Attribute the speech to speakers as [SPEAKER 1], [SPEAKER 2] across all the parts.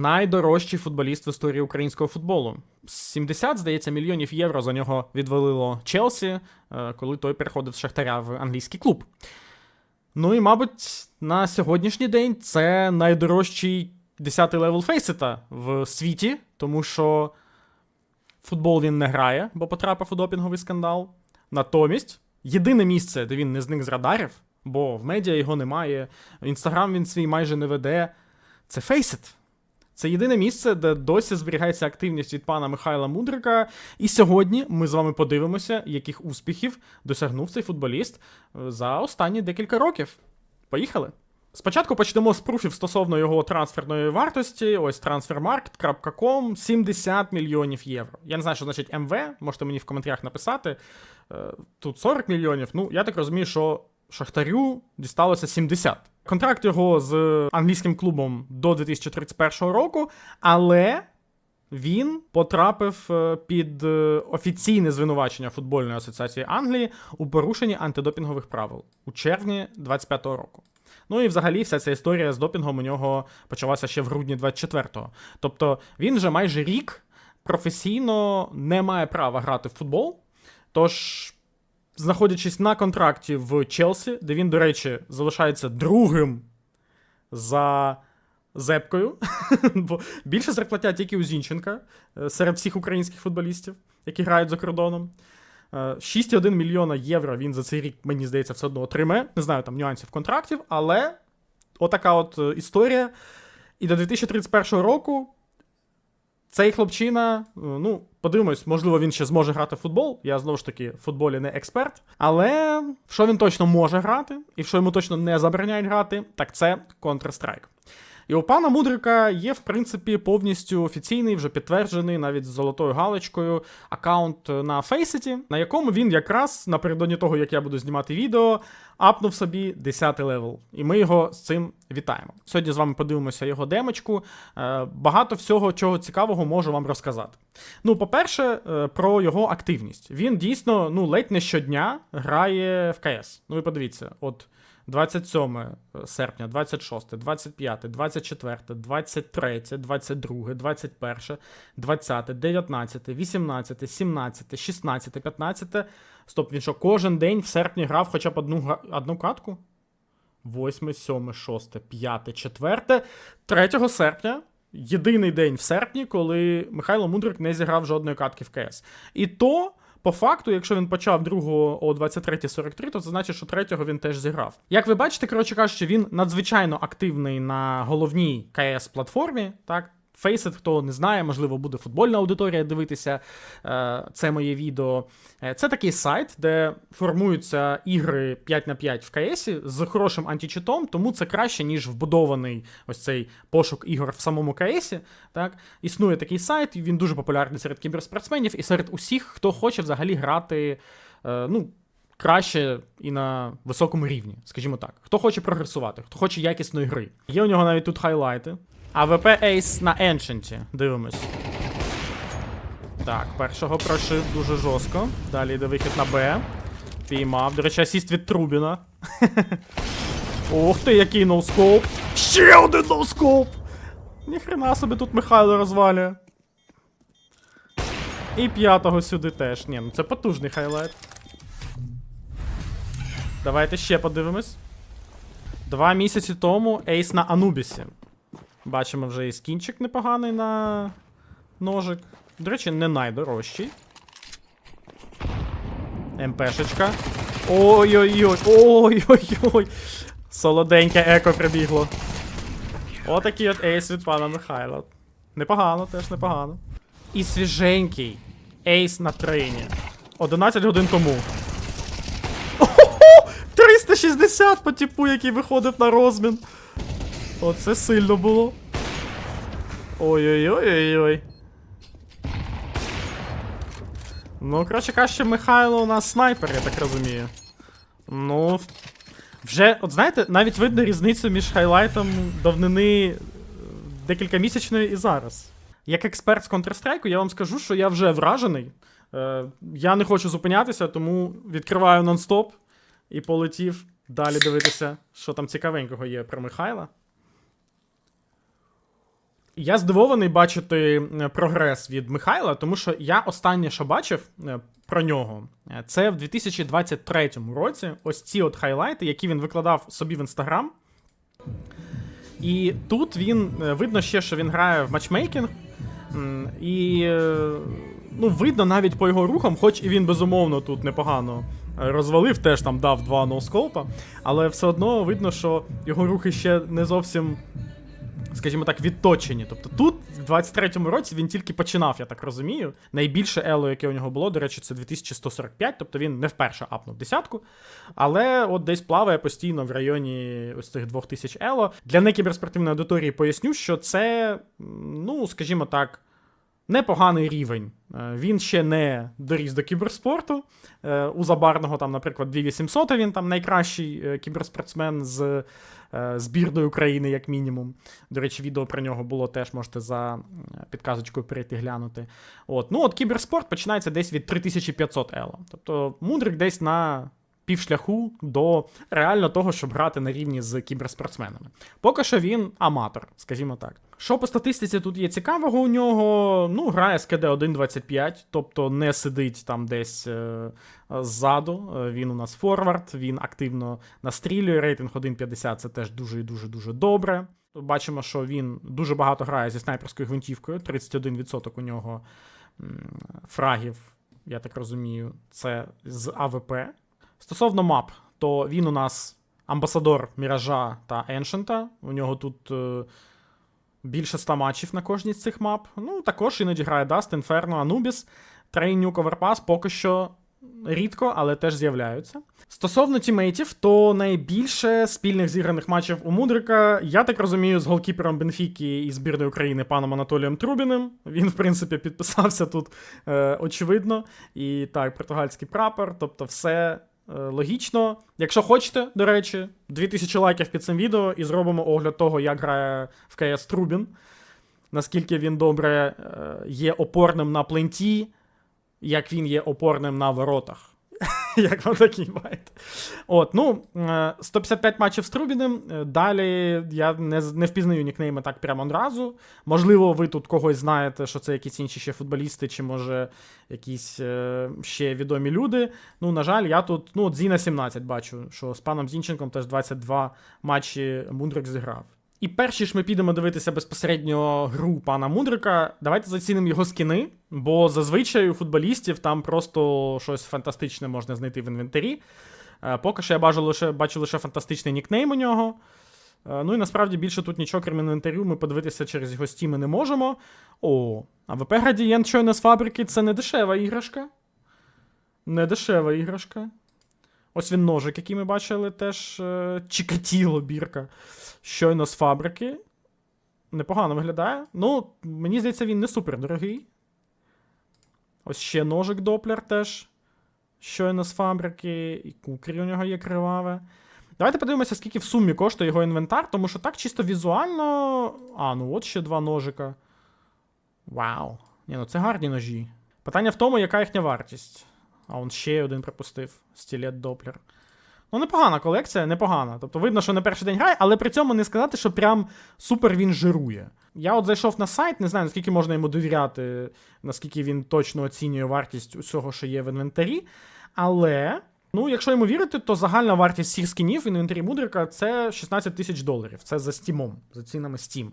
[SPEAKER 1] найдорожчий футболіст в історії українського футболу. 70, здається, мільйонів євро за нього відвалило Челсі, е, коли той переходив з Шахтаря в англійський клуб. Ну і, мабуть, на сьогоднішній день це найдорожчий 10-й левел Фейсета в світі, тому що футбол він не грає, бо потрапив у допінговий скандал. Натомість, єдине місце, де він не зник з радарів, бо в медіа його немає, інстаграм він свій майже не веде. Це Faceit. Це єдине місце, де досі зберігається активність від пана Михайла Мудрика. І сьогодні ми з вами подивимося, яких успіхів досягнув цей футболіст е, за останні декілька років. Поїхали! Спочатку почнемо з пруфів стосовно його трансферної вартості. Ось transfermarkt.com 70 мільйонів євро. Я не знаю, що значить МВ, можете мені в коментарях написати. Е, Тут 40 мільйонів. Ну, я так розумію, що Шахтарю дісталося 70. Контракт його з англійським клубом до 2031 року, але він потрапив е, під е, офіційне звинувачення футбольної асоціації Англії у порушенні антидопінгових правил у червні 25-го року. Ну і взагалі вся ця історія з допінгом у нього почалася ще в грудні 24-го. Тобто він вже майже рік професійно не має права грати в футбол. Тож, знаходячись на контракті в Челсі, де він, до речі, залишається другим за зепкою, бо більше зарплатять тільки у Зінченка е, серед всіх українських футболістів, які грають за кордоном. Е, 6,1 мільйона євро він за цей рік, мені здається, все одно отримає. Не знаю там нюансів контрактів, але отака от е, історія. І до 2031 року цей хлопчина, е, ну, подивимось, можливо, він ще зможе грати в футбол. Я знову ж таки в футболі не експерт. Але в що він точно може грати, і в що йому точно не забороняють грати, так це Counter-Strike. І у пана Мудрика є, в принципі, повністю офіційний, вже підтверджений, навіть з золотою галочкою, аккаунт на Faceit, на якому він якраз напередодні того, як я буду знімати відео, апнув собі 10 левел. І ми його з цим вітаємо. Сьогодні з вами подивимося його демочку. Е, Багато всього, чого цікавого можу вам розказати. Ну, по-перше, е, про його активність. Він дійсно ну, ледь не щодня грає в КС. Ну, ви подивіться, от. 27 серпня, 26, 25, 24, 23, 22, 21, 20, 19, 18, 17, 16, 15. Стоп, він що, кожен день в серпні грав хоча б одну, одну катку? 8, 7, 6, 5, 4, 3 серпня. Єдиний день в серпні, коли Михайло Мудрик не зіграв жодної катки в КС. І то, по факту, якщо він почав другого о 23.43, то це значить, що третього він теж зіграв. Як ви бачите, коротше кажучи, він надзвичайно активний на головній КС платформі. Так, Faceit, хто не знає, можливо, буде футбольна аудиторія дивитися е, це моє відео. Е, Це такий сайт, де формуються ігри 5 на 5 в КС з хорошим античитом, тому це краще, ніж вбудований ось цей пошук ігор в самому КС. Так? Існує такий сайт, він дуже популярний серед кіберспортсменів і серед усіх, хто хоче взагалі грати. е, ну, Краще і на високому рівні, скажімо так. Хто хоче прогресувати, хто хоче якісної гри. Є у нього навіть тут хайлайти. АВП Ace на Ancient. Дивимось. Так, першого прошив дуже жорстко. Далі йде вихід на Б. Піймав. До речі, асіст від Трубіна. Ух ти, який ноускоп. Ще один ноускоп! Ніхрена собі тут Михайло розвалює. І п'ятого сюди теж. Ні, ну це потужний хайлайт. Давайте ще подивимось. Два місяці тому Ейс на Анубісі. Бачимо вже і скінчик непоганий на ножик. До речі, не найдорожчий. МПшечка. Ой-ой-ой, ой-ой-ой. Солоденьке еко прибігло. Отакий от ейс від пана Михайла. Непогано, теж непогано. І свіженький ейс на трейні. 11 годин тому. Ого! 360 по типу, який виходив на розмін. Оце сильно було. Ой-ой-ой-ой-ой. Ну, коротше кажучи, Михайло у нас снайпер, я так розумію. Ну. Вже, от знаєте, навіть видно різницю між хайлайтом давнини е, декількамісячної і зараз. Як експерт з Counter-Strike, я вам скажу, що я вже вражений. Е, я не хочу зупинятися, тому відкриваю нон-стоп і полетів далі дивитися, що там цікавенького є про Михайла. Я здивований бачити е, прогрес від Михайла, тому що я останнє, що бачив е, про нього, е, це в 2023 році. Ось ці от хайлайти, які він викладав собі в інстаграм. І тут він видно ще, що він грає в матчмейкінг. І ну, видно навіть по його рухам, хоч і він безумовно тут непогано розвалив, теж там дав два ноускопа, але все одно видно, що його рухи ще не зовсім, скажімо так, відточені. Тобто тут, в 23-му році, він тільки починав, я так розумію. Найбільше ело, яке у нього було, до речі, це 2145, тобто він не вперше апнув десятку. Але от десь плаває постійно в районі ось цих 2000 ело. Для некіберспортивної аудиторії поясню, що це, ну, скажімо так, непоганий рівень. Е, Він ще не доріс до кіберспорту. Е, У Забарного, там, наприклад, 2800 він там найкращий е, кіберспортсмен з збірної України, як мінімум. До речі, відео про нього було теж, можете за підказочкою перейти глянути. От. Ну, от кіберспорт починається десь від 3500 ело. Тобто Мудрик десь на півшляху до реально того, щоб грати на рівні з кіберспортсменами. Поки що він аматор, скажімо так. Що по статистиці тут є цікавого у нього? Ну, грає з КД 1.25, тобто не сидить там десь е, ззаду. Е, Він у нас форвард, він активно настрілює. Рейтинг 1.50 це теж дуже і дуже дуже добре. Бачимо, що він дуже багато грає зі снайперською гвинтівкою. 31% у нього фрагів, я так розумію, це з АВП. Стосовно мап, то він у нас амбасадор Міража та Еншента. У нього тут е, більше 100 матчів на кожній з цих мап. Ну, також іноді грає Inferno, Anubis, Train Nuke Overpass поки що рідко, але теж з'являються. Стосовно тімейтів, то найбільше спільних зіграних матчів у Мудрика, я так розумію, з голкіпером Бенфіки і збірної України паном Анатолієм Трубіним. Він, в принципі, підписався тут е, очевидно. І так, португальський прапор, тобто все логічно. Якщо хочете, до речі, 2000 лайків під цим відео і зробимо огляд того, як грає в КС Трубін. Наскільки він добре е, є опорним на пленті, як він є опорним на воротах. Як вам такий байт. От, ну, е, 155 матчів з Трубіним. Е, Далі я не, не впізнаю нікнейми так прямо одразу. Можливо, ви тут когось знаєте, що це якісь інші ще футболісти, чи може якісь е, ще відомі люди. Ну, на жаль, я тут, ну, от Зіна 17 бачу, що з паном Зінченком теж 22 матчі Мундрик зіграв. І перші ж ми підемо дивитися безпосередньо гру пана Мудрика. Давайте зацінимо його скіни, бо зазвичай у футболістів там просто щось фантастичне можна знайти в інвентарі. Е, Поки що я бачу лише, бачу лише фантастичний нікнейм у нього. Е, Ну і насправді більше тут нічого, крім інвентарю, ми подивитися через його стіми не можемо. О, АВП Градієнт щойно з фабрики це не дешева іграшка. Не дешева іграшка. Ось він ножик, який ми бачили, теж е, Чикатіло бірка. Щойно з фабрики. Непогано виглядає. Ну, мені здається, він не супер дорогий. Ось ще ножик Доплер теж. Щойно з фабрики. І кукрі у нього є криваве. Давайте подивимося, скільки в сумі коштує його інвентар, тому що так чисто візуально. А, ну от ще два ножика. Вау. Ні, ну це гарні ножі. Питання в тому, яка їхня вартість. А он ще один припустив. Стілет Доплер. Ну, непогана колекція, непогана. Тобто видно, що не перший день грає, але при цьому не сказати, що прям супер він жирує. Я от зайшов на сайт, не знаю, наскільки можна йому довіряти, наскільки він точно оцінює вартість усього, що є в інвентарі. Але, ну, якщо йому вірити, то загальна вартість всіх скінів в інвентарі Мудрика це 16 тисяч доларів. Це за Стімом, за цінами Steam.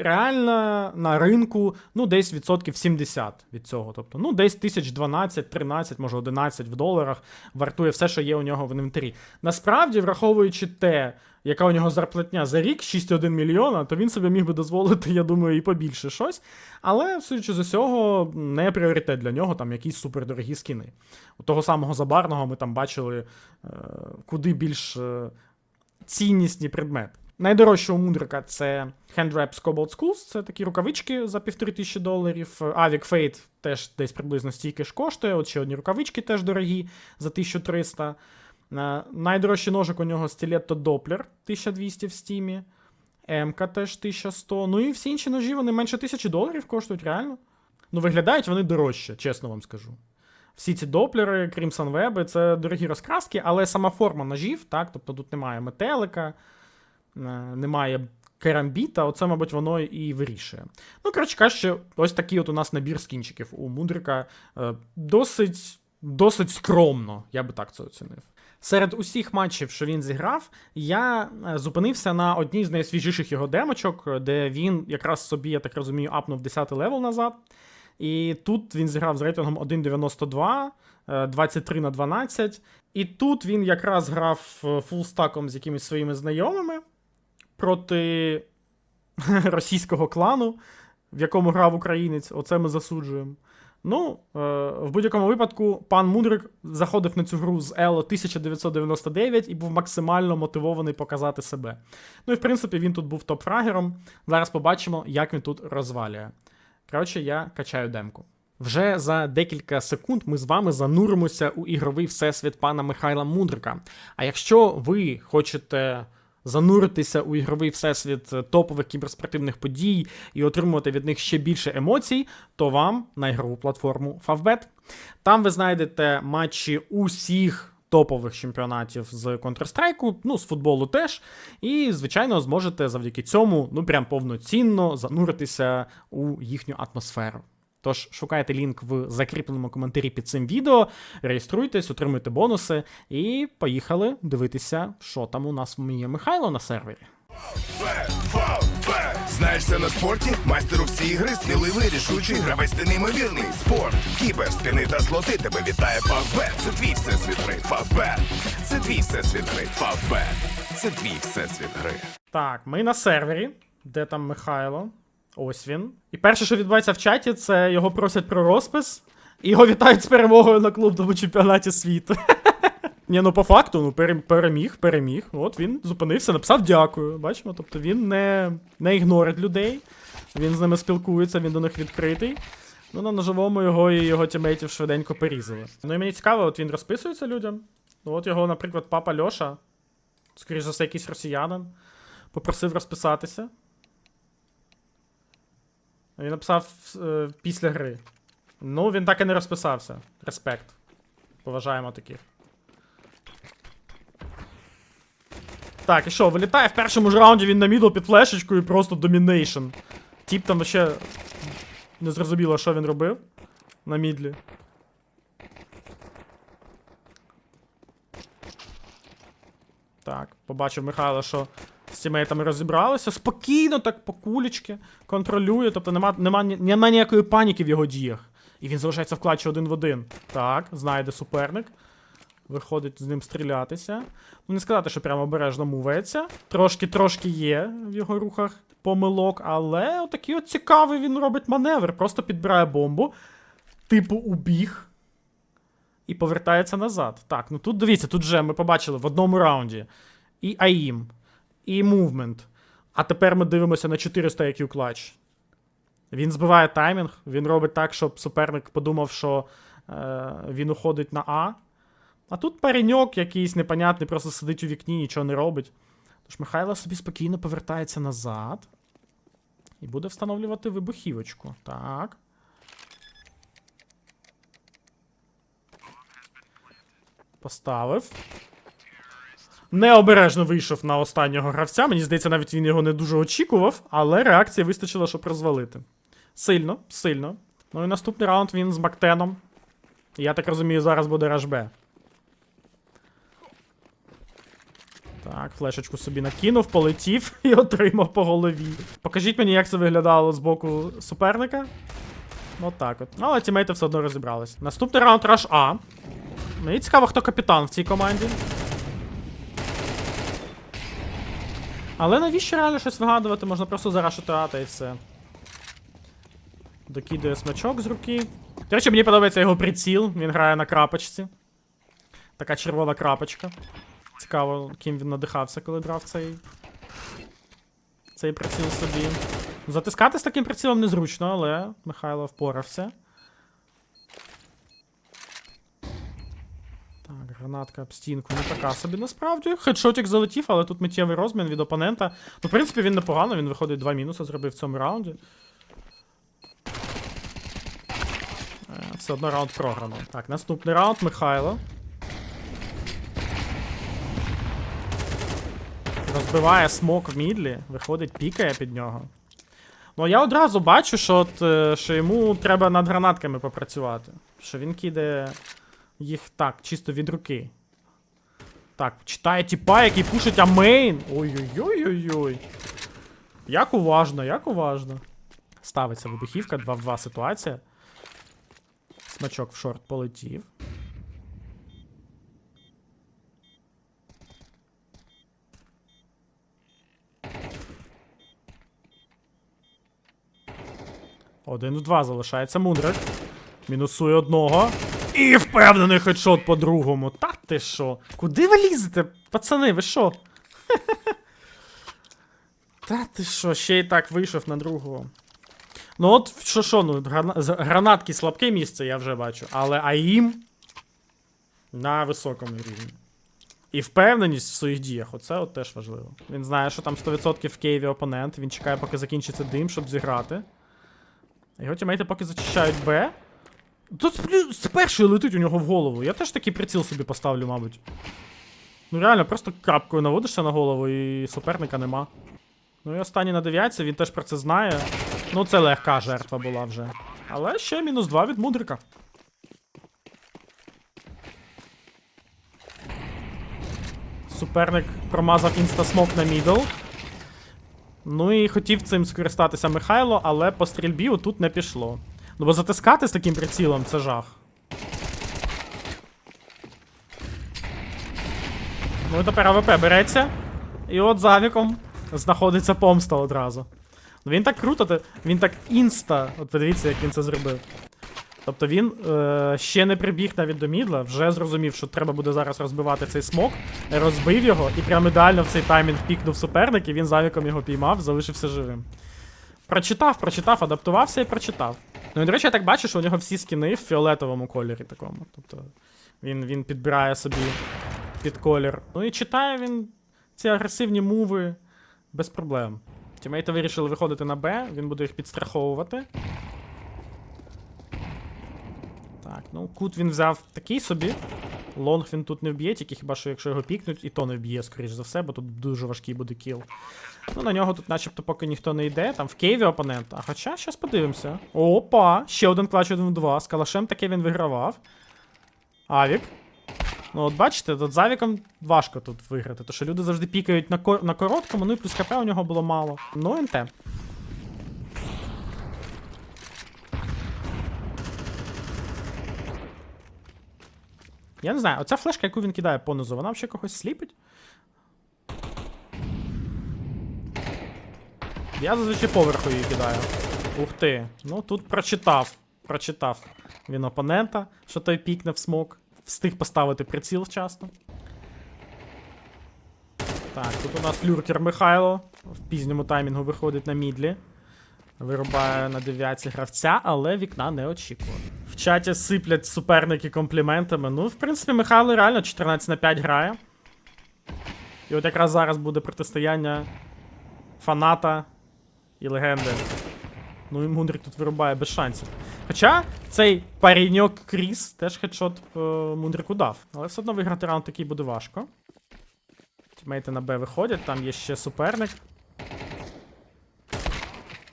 [SPEAKER 1] Реально на ринку ну, десь відсотків 70 від цього. Тобто, ну, десь тисяч 12, 13, може 11 в доларах вартує все, що є у нього в інвентарі. Насправді, враховуючи те, яка у нього зарплатня за рік 6,1 мільйона, то він собі міг би дозволити, я думаю, і побільше щось. Але, судячи з усього, не пріоритет для нього там якісь супердорогі скіни. У того самого забарного ми там бачили е, куди більш е, ціннісні предмети. Найдорожче Мудрика це Handwraps Cobalt Schools, це такі рукавички за півтори тисячі доларів. Avic Fate теж десь приблизно стільки ж коштує. От ще одні рукавички теж дорогі за 1300. Е, Найдорожчий ножик у нього Stiletto Doppler 1200 в стімі. МК теж 1100. Ну і всі інші ножі вони менше 1000 доларів коштують, реально. Ну, виглядають вони дорожче, чесно вам скажу. Всі ці доплери, Crimson Web, це дорогі розкраски, але сама форма ножів, так, тобто тут немає метелика, немає керамбіта, оце, мабуть, воно і вирішує. Ну, коротше кажучи, ось такий от у нас набір скінчиків у Мудрика. Е, Досить, досить скромно, я би так це оцінив. Серед усіх матчів, що він зіграв, я е, зупинився на одній з найсвіжіших його демочок, де він якраз собі, я так розумію, апнув 10 левел назад. І тут він зіграв з рейтингом 1.92, е, 23 на 12. І тут він якраз грав е, фулстаком з якимись своїми знайомими проти російського клану, в якому грав українець. Оце ми засуджуємо. Ну, е, в будь-якому випадку, пан Мудрик заходив на цю гру з Ело 1999 і був максимально мотивований показати себе. Ну і в принципі він тут був топ-фрагером. Зараз побачимо, як він тут розвалює. Коротше, я качаю демку. Вже за декілька секунд ми з вами зануримося у ігровий всесвіт пана Михайла Мудрика. А якщо ви хочете зануритися у ігровий всесвіт топових кіберспортивних подій і отримувати від них ще більше емоцій, то вам на ігрову платформу Favbet. Там ви знайдете матчі усіх. Топових чемпіонатів з Counter-Strike, ну, з футболу теж. І, звичайно, зможете завдяки цьому ну прям повноцінно зануритися у їхню атмосферу. Тож шукайте лінк в закріпленому коментарі під цим відео, реєструйтесь, отримуйте бонуси і поїхали дивитися, що там у нас є Михайло на сервері.
[SPEAKER 2] Знаєш це на спорті? Майстер у всі ігри, сміливий, рішучий, гравець ти неймовірний. Спорт, кібер, спини та слоти тебе вітає Фавбет. Це твій всесвіт гри. Фавбет. Це твій всесвіт гри. Фавбет. Це твій всесвіт гри.
[SPEAKER 1] Так, ми на сервері, де там Михайло. Ось він. І перше, що відбувається в чаті, це його просять про розпис. І його вітають з перемогою на клубному чемпіонаті світу. Ні, ну по факту, ну переміг, переміг. От він зупинився, написав дякую. Бачимо, тобто він не, не ігнорить людей, він з ними спілкується, він до них відкритий. Ну, на ножовому його і його тімейтів швиденько порізали. Ну і мені цікаво, от він розписується людям. Ну, от його, наприклад, папа Льоша, скоріш за все, якийсь росіянин, попросив розписатися. Він написав е, після гри. Ну, він так і не розписався. Респект. Поважаємо таких. Так, і що, вилітає в першому ж раунді він на мідл під флешечкою і просто домінейшн. Тіп там ще не зрозуміло, що він робив на мідлі. Так, побачив Михайло, що з тімейтами розібралися. Спокійно, так по кулечки, контролює, тобто нема, нема, нема ніякої паніки в його діях. І він залишається в клатчі один в один. Так, знайде суперник. Виходить з ним стрілятися. Ну, не сказати, що прямо обережно мувається. Трошки-трошки є в його рухах помилок, але отакий от цікавий він робить маневр. Просто підбирає бомбу, типу убіг. І повертається назад. Так, ну тут дивіться, тут вже ми побачили в одному раунді і АІМ, і мувмент. А тепер ми дивимося на 400 IQ клатч. Він збиває таймінг, він робить так, щоб суперник подумав, що е, він уходить на А. А тут пареньок якийсь непонятний, просто сидить у вікні, нічого не робить. Тож Михайло собі спокійно повертається назад. І буде встановлювати вибухівочку. Так. Поставив. Необережно вийшов на останнього гравця. Мені здається, навіть він його не дуже очікував, але реакції вистачило, щоб розвалити. Сильно, сильно. Ну і наступний раунд він з Мактеном. Я так розумію, зараз буде раш Б. Так, флешечку собі накинув, полетів і отримав по голові. Покажіть мені, як це виглядало з боку суперника. От так от. Ну, але тімейти все одно розібрались. Наступний раунд раш А. Мені цікаво, хто капітан в цій команді. Але навіщо реально щось вигадувати? Можна просто зарашити А та і все. Докидує смачок з руки. До речі, мені подобається його приціл. Він грає на крапочці. Така червона крапочка. Цікаво, ким він надихався, коли брав цей. Цей приціл собі. Затискати з таким прицілом незручно, але Михайло впорався. Так, гранатка об стінку не така собі насправді. Хедшотик залетів, але тут миттєвий розмін від опонента. Ну, в принципі, він непогано, він виходить два мінуси, зробив в цьому раунді. Е, Все одно раунд програно. Так, наступний раунд Михайло. Розбиває смок в мідлі, виходить, пікає під нього. Ну, я одразу бачу, що, от, е, що йому треба над гранатками попрацювати. Що він кидає їх так, чисто від руки. Так, читає тіпа, який пушить амейн. Ой-ой-ой-ой-ой. Як уважно, як уважно. Ставиться вибухівка, 2 в 2 ситуація. Смачок в шорт полетів. Один в два залишається мудрик. Мінусує одного. І впевнений хедшот по другому. Та ти що? Куди ви лізете? Пацани, ви що? Та ти що, ще й так вийшов на другого. Ну от що що, ну, грана... гранатки слабке місце, я вже бачу. Але АІМ на високому рівні. І впевненість в своїх діях, оце от теж важливо. Він знає, що там 100% в Києві опонент. Він чекає, поки закінчиться дим, щоб зіграти. Його тімейти поки зачищають Б. Тут з- першої летить у нього в голову. Я теж такий приціл собі поставлю, мабуть. Ну реально, просто крапкою наводишся на голову і суперника нема. Ну і останній на дев'ятці, він теж про це знає. Ну, це легка жертва була вже. Але ще мінус 2 від мудрика. Суперник промазав інстасмок на мідл. Ну і хотів цим скористатися Михайло, але по стрільбі тут не пішло. Ну бо затискати з таким прицілом це жах. Ну і тепер АВП береться. І от за авіком знаходиться помста одразу. Ну він так круто, він так інста. От подивіться, як він це зробив. Тобто він е, ще не прибіг навіть до мідла, вже зрозумів, що треба буде зараз розбивати цей смок, розбив його і прямо ідеально в цей таймінг пікнув суперник, і він завіком його піймав, залишився живим. Прочитав, прочитав, адаптувався і прочитав. Ну і до речі, я так бачу, що у нього всі скіни в фіолетовому кольорі такому. Тобто він, він підбирає собі під колір. Ну і читає він ці агресивні муви без проблем. Тімейти вирішили виходити на Б, він буде їх підстраховувати. Так, ну кут він взяв такий собі. Лонг він тут не вб'є, тільки хіба що якщо його пікнуть, і то не вб'є, скоріш за все, бо тут дуже важкий буде кіл. Ну, на нього тут начебто поки ніхто не йде. Там в Києві опонент. А хоча, щас подивимося. Опа! Ще один клач 1 в 2. З калашем таке він вигравав. Авік. Ну, от бачите, тут з Авіком важко тут виграти, тому що люди завжди пікають на, кор- на короткому, ну і плюс КП у нього було мало. Ну, НТ. Я не знаю, оця флешка, яку він кидає понизу, вона ще когось сліпить? Я зазвичай поверху її кидаю. Ух ти. Ну тут прочитав. Прочитав він опонента, що той пікнув смок. Встиг поставити приціл вчасно. Так, тут у нас люркер Михайло. В пізньому таймінгу виходить на мідлі. Вирубає на дев'ятці гравця, але вікна не очікував. Чаті сиплять суперники компліментами. Ну, в принципі, Михайло реально 14 на 5 грає. І от якраз зараз буде протистояння фаната і легенди. Ну і Мундрик тут вирубає без шансів. Хоча цей паріньок Кріс теж хедшот е, Мундрику дав. Але все одно виграти раунд такий буде важко. Тімейти на Б виходять, там є ще суперник.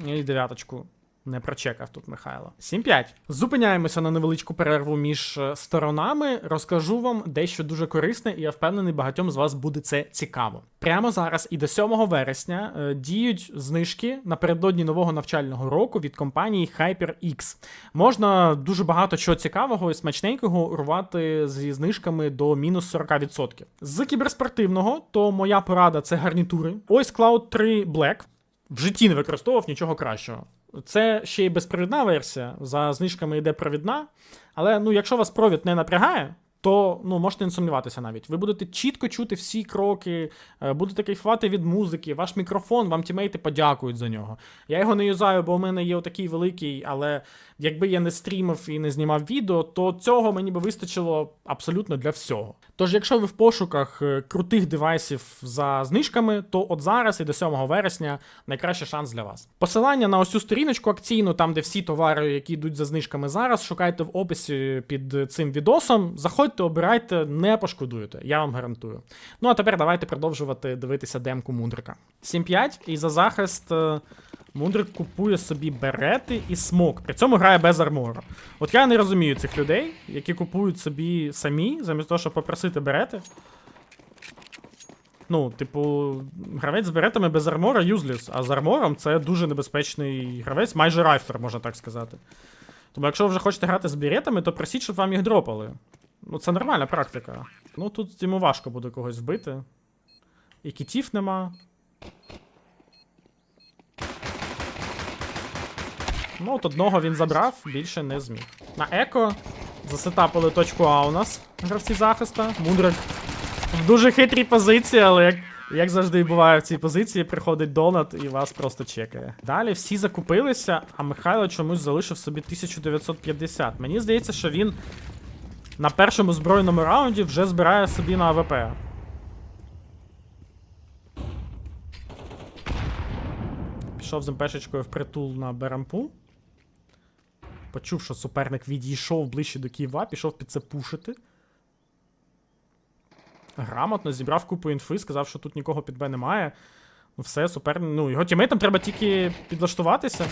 [SPEAKER 1] І дев'яточку не прочекав тут Михайло. 7-5. Зупиняємося на невеличку перерву між е, сторонами. Розкажу вам дещо дуже корисне, і я впевнений, багатьом з вас буде це цікаво. Прямо зараз і до 7 вересня е, діють знижки напередодні нового навчального року від компанії HyperX. Можна дуже багато чого цікавого і смачненького урвати зі знижками до мінус 40%. З кіберспортивного, то моя порада це гарнітури. Ось Cloud 3 Black. В житті не використовував нічого кращого. Це ще й безпровідна версія. За знижками йде провідна. Але ну, якщо вас провід не напрягає, то ну, можете не сумніватися навіть. Ви будете чітко чути всі кроки, е, будете кайфувати від музики, ваш мікрофон, вам тімейти подякують за нього. Я його не юзаю, бо у мене є отакий великий, але якби я не стрімив і не знімав відео, то цього мені би вистачило абсолютно для всього. Тож, якщо ви в пошуках е, крутих девайсів за знижками, то от зараз і до 7 вересня найкращий шанс для вас. Посилання на цю сторіночку акційну, там де всі товари, які йдуть за знижками зараз, шукайте в описі під цим відосом. Заходьте, обирайте, не пошкодуєте, я вам гарантую. Ну а тепер давайте продовжувати дивитися демку Мундрика. 7-5, і за захист Мундрик купує собі берети і смок. При цьому грає без армору. От я не розумію цих людей, які купують собі самі, замість того, щоб попросити берети. Ну, типу, гравець з беретами без армора юзліс, а з армором це дуже небезпечний гравець, майже райфтер, можна так сказати. Тому якщо ви вже хочете грати з беретами, то просіть, щоб вам їх дропали. Ну, це нормальна практика. Ну тут йому важко буде когось вбити. І кітів нема. Ну, от одного він забрав, більше не зміг. На еко засетапили точку А у нас гравці захиста. Мудрик в дуже хитрій позиції, але як, як завжди буває в цій позиції, приходить донат і вас просто чекає. Далі всі закупилися, а Михайло чомусь залишив собі 1950. Мені здається, що він на першому збройному раунді вже збирає собі на АВП. Пішов з МПшечкою впритул на Берампу. Почув, що суперник відійшов ближче до Києва, пішов під це пушити. Грамотно зібрав купу інфи, сказав, що тут нікого під Б немає. Ну все, суперник. Ну, його тімейтам треба тільки підлаштуватися.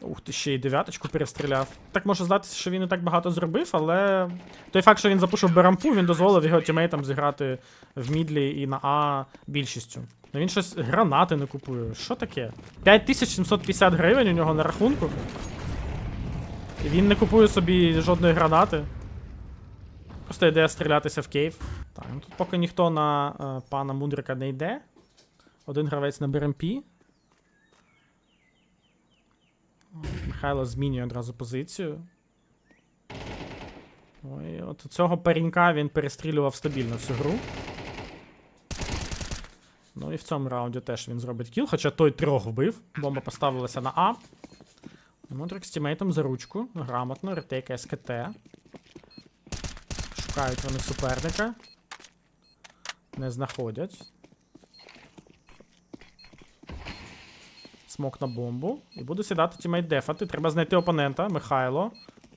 [SPEAKER 1] Ух ти, ще й дев'яточку перестріляв. Так може здатися, що він не так багато зробив, але той факт, що він запушив Берампу, він дозволив його тімейтам зіграти в мідлі і на А більшістю. Ну він щось гранати не купує. Що таке? 5750 гривень у нього на рахунку. Він не купує собі жодної гранати. Просто йде стрілятися в кейв. Так, ну тут поки ніхто на е, пана Мудрика не йде. Один гравець на БРМП. Михайло змінює одразу позицію. Ой, от цього парінька він перестрілював стабільно всю гру. Ну і в цьому раунді теж він зробить кіл, хоча той трьох вбив. Бомба поставилася на А. Мудрик з тімейтом за ручку. Грамотно, ретейка СКТ. Шукають вони суперника. Не знаходять. Смок на бомбу. І буду сідати тімейт дефати. Треба знайти опонента. Михайло.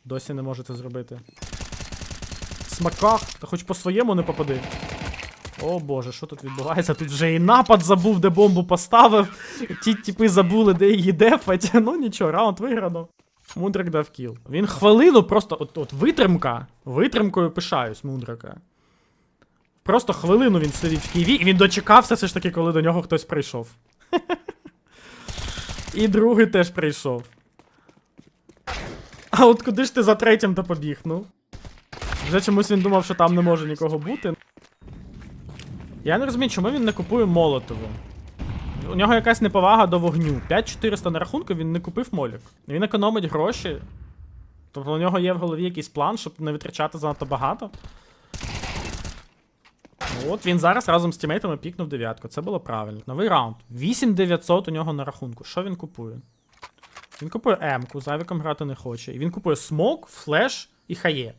[SPEAKER 1] Досі не може це зробити. Смаках! Та хоч по своєму не попади. О боже, що тут відбувається? Тут вже і напад забув, де бомбу поставив. Ті типи забули, де її дефать. Ну нічого, раунд виграно. Мудрик дав кіл. Він хвилину просто. От, от витримка. Витримкою пишаюсь, Мудрика. Просто хвилину він сидів в Києві, і він дочекався все ж таки, коли до нього хтось прийшов. І другий теж прийшов. А от куди ж ти за третім то побіг, ну? Вже чомусь він думав, що там не може нікого бути. Я не розумію, чому він не купує Молотову. У нього якась неповага до вогню. 5400 на рахунку він не купив молік. Він економить гроші. Тобто у нього є в голові якийсь план, щоб не витрачати занадто багато. От він зараз разом з тімейтами пікнув дев'ятку. Це було правильно. Новий раунд. 8900 у нього на рахунку. Що він купує? Він купує М-ку, з грати не хоче. І він купує смок, флеш і хає.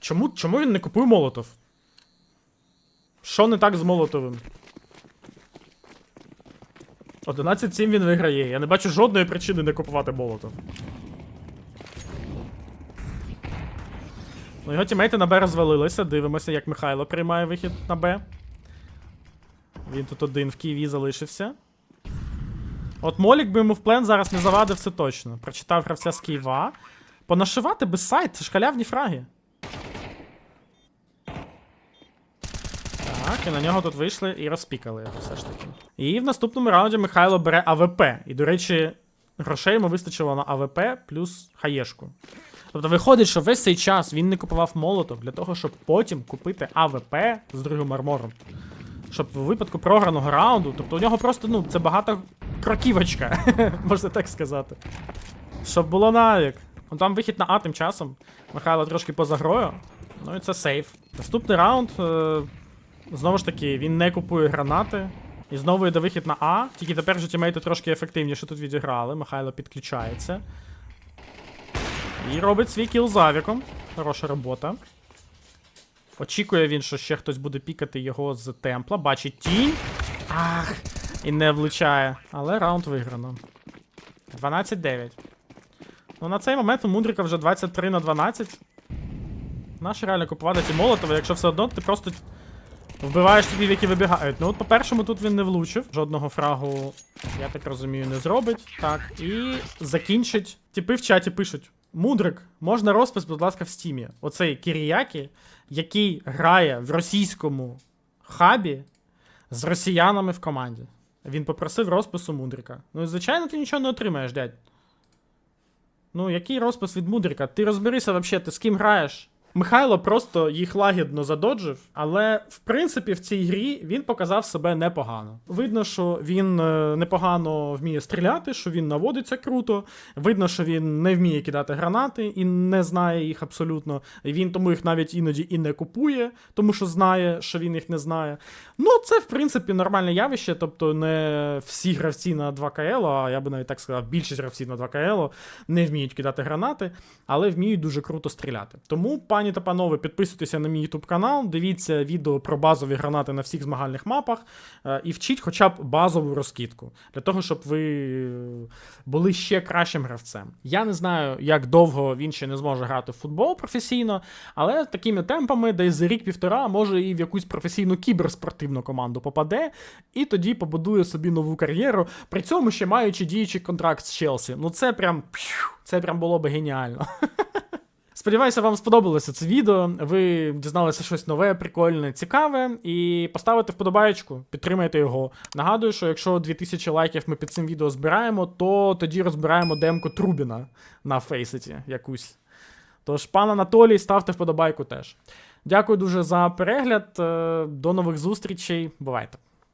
[SPEAKER 1] Чому, чому він не купує молотов? Що не так з Молотовим? 11-7 він виграє. Я не бачу жодної причини не купувати Молотов. Ну, його тімейти на Б розвалилися. Дивимося, як Михайло приймає вихід на Б. Він тут один в Києві залишився. От Молік би йому в плен зараз не завадив це точно. Прочитав гравця з Києва. Понашивати без сайт, це ж халявні фраги. Так, на нього тут вийшли і розпікали його все ж таки. І в наступному раунді Михайло бере АВП. І, до речі, грошей йому вистачило на АВП плюс хаєшку. Тобто виходить, що весь цей час він не купував молотов для того, щоб потім купити АВП з другим армором. Щоб в випадку програного раунду, тобто у нього просто, ну, це багато кроківочка, можна так сказати. Щоб було навік. Ну там вихід на А тим часом. Михайло трошки поза грою. Ну і це сейф. Наступний раунд. Е- Знову ж таки, він не купує гранати. І знову йде вихід на А. Тільки тепер же тімейти трошки ефективніше тут відіграли. Михайло підключається. І робить свій кіл з авіком. Хороша робота. Очікує він, що ще хтось буде пікати його з темпла. Бачить тінь. Ах! І не влучає. Але раунд виграно. 12-9. Ну на цей момент у Мудрика вже 23 на 12. Наш реально купувати ті молотови, якщо все одно ти просто вбиваєш типів, які вибігають. Ну от по першому тут він не влучив. Жодного фрагу, я так розумію, не зробить. Так, і закінчить. Типи в чаті пишуть: Мудрик, можна розпис, будь ласка, в стімі. Оцей Кіріякі, який грає в російському хабі з росіянами в команді. Він попросив розпису Мудрика. Ну звичайно, ти нічого не отримаєш, дядь. Ну, який розпис від Мудрика? Ти розберися взагалі, ти з ким граєш? Михайло просто їх лагідно задоджив, але в принципі в цій грі він показав себе непогано. Видно, що він е, непогано вміє стріляти, що він наводиться круто. Видно, що він не вміє кидати гранати і не знає їх абсолютно. Він тому їх навіть іноді і не купує, тому що знає, що він їх не знає. Ну, це в принципі нормальне явище, тобто не всі гравці на 2 КЛ, а я би навіть так сказав, більшість гравців на 2 КЛ не вміють кидати гранати, але вміють дуже круто стріляти. Тому, пані та панове, підписуйтеся на мій YouTube канал, дивіться відео про базові гранати на всіх змагальних мапах е, і вчіть хоча б базову розкидку, для того, щоб ви були ще кращим гравцем. Я не знаю, як довго він ще не зможе грати в футбол професійно, але такими темпами десь за рік-півтора може і в якусь професійну кіберспортивну команду попаде, і тоді побудує собі нову кар'єру, при цьому ще маючи діючий контракт з Челсі. Ну це прям це прям було би геніально. Сподіваюся, вам сподобалося це відео. Ви дізналися щось нове, прикольне, цікаве. І поставите вподобаєчку, підтримайте його. Нагадую, що якщо 2000 лайків ми під цим відео збираємо, то тоді розбираємо демку Трубіна на Фейсеті якусь. Тож, пан Анатолій, ставте вподобайку теж. Дякую дуже за перегляд. е, До нових зустрічей. Бувайте!